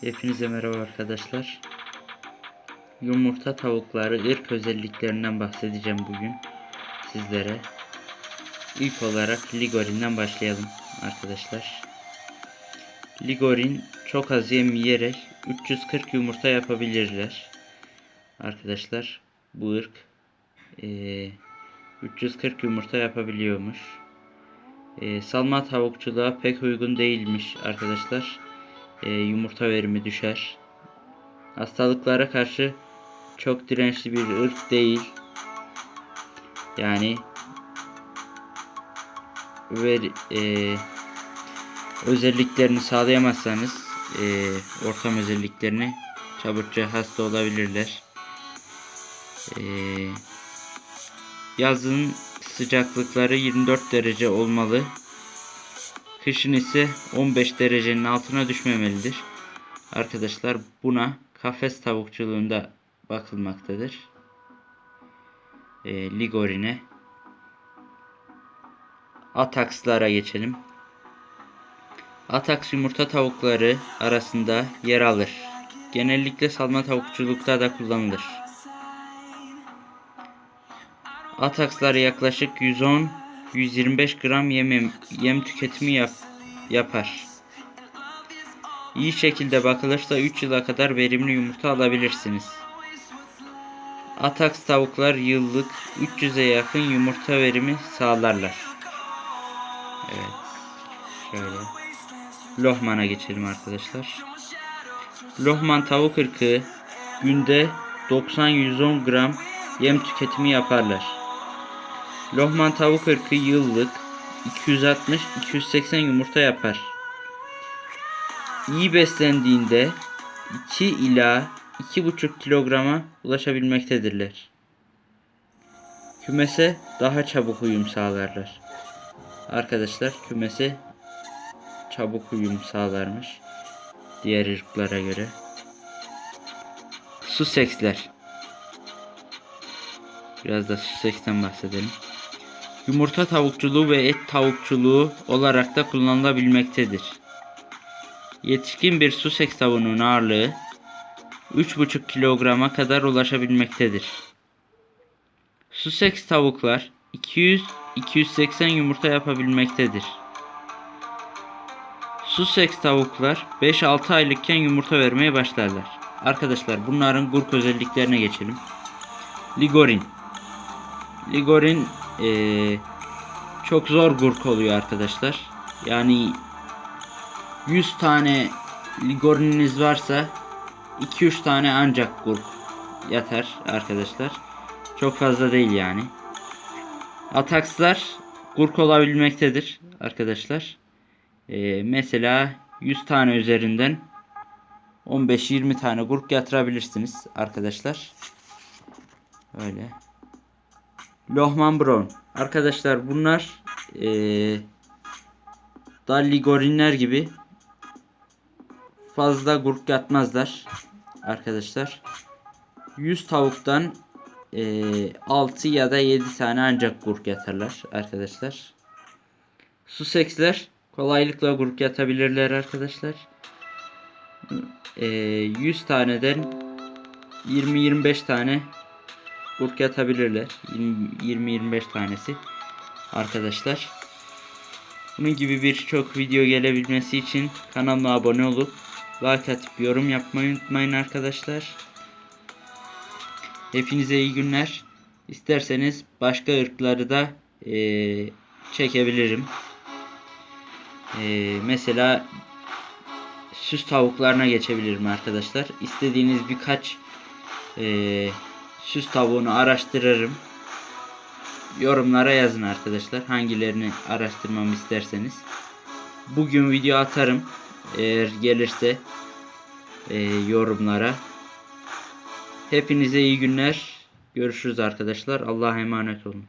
Hepinize merhaba arkadaşlar. Yumurta tavukları ırk özelliklerinden bahsedeceğim bugün sizlere. İlk olarak Ligorin'den başlayalım arkadaşlar. Ligorin çok az yem yiyerek 340 yumurta yapabilirler. Arkadaşlar bu ırk eee, 340 yumurta yapabiliyormuş. Eee, salma tavukçuluğa pek uygun değilmiş arkadaşlar e, yumurta verimi düşer. Hastalıklara karşı çok dirençli bir ırk değil. Yani ver, e, özelliklerini sağlayamazsanız e, ortam özelliklerini çabukça hasta olabilirler. E, yazın sıcaklıkları 24 derece olmalı. Kışın ise 15 derecenin altına düşmemelidir. Arkadaşlar buna kafes tavukçuluğunda bakılmaktadır. E, Ligorine. Atakslara geçelim. Ataks yumurta tavukları arasında yer alır. Genellikle salma tavukçulukta da kullanılır. Atakslar yaklaşık 110-125 gram yem, yem tüketimi yap, yapar. İyi şekilde bakılırsa 3 yıla kadar verimli yumurta alabilirsiniz. Ataks tavuklar yıllık 300'e yakın yumurta verimi sağlarlar. Evet. Şöyle. Lohman'a geçelim arkadaşlar. Lohman tavuk ırkı günde 90-110 gram yem tüketimi yaparlar. Lohman tavuk ırkı yıllık 260-280 yumurta yapar. İyi beslendiğinde 2 ila 2,5 kilograma ulaşabilmektedirler. Kümese daha çabuk uyum sağlarlar. Arkadaşlar kümese çabuk uyum sağlarmış diğer ırklara göre. Sussex'ler. Biraz da Sussex'ten bahsedelim. Yumurta tavukçuluğu ve et tavukçuluğu olarak da kullanılabilmektedir. Yetişkin bir Sussex tavuğunun ağırlığı 3,5 kilograma kadar ulaşabilmektedir. Sussex tavuklar 200-280 yumurta yapabilmektedir. Sussex tavuklar 5-6 aylıkken yumurta vermeye başlarlar. Arkadaşlar bunların gurk özelliklerine geçelim. Ligorin. Ligorin eee, çok zor gurk oluyor arkadaşlar. Yani 100 tane ligorininiz varsa 2-3 tane ancak gurk yatar arkadaşlar. Çok fazla değil yani. Atakslar gurk olabilmektedir arkadaşlar. Ee, mesela 100 tane üzerinden 15-20 tane gurk yatırabilirsiniz arkadaşlar. Öyle. Lohman Brown. Arkadaşlar bunlar ee, Dalligorinler gibi fazla gurk yatmazlar arkadaşlar. 100 tavuktan ee, 6 ya da 7 tane ancak gurk yatarlar arkadaşlar. Sussex'ler kolaylıkla gurk yatabilirler arkadaşlar. Ee, 100 taneden 20-25 tane gurk yatabilirler. 20-25 tanesi arkadaşlar. Bunun gibi birçok video gelebilmesi için kanalıma abone olup like atıp yorum yapmayı unutmayın arkadaşlar. Hepinize iyi günler. İsterseniz başka ırkları da eee, çekebilirim. Eee, mesela süs tavuklarına geçebilirim arkadaşlar. İstediğiniz birkaç eee süs tavuğunu araştırırım. Yorumlara yazın arkadaşlar. Hangilerini araştırmamı isterseniz. Bugün video atarım. Eğer gelirse eee, yorumlara. Hepinize iyi günler. Görüşürüz arkadaşlar. Allah'a emanet olun.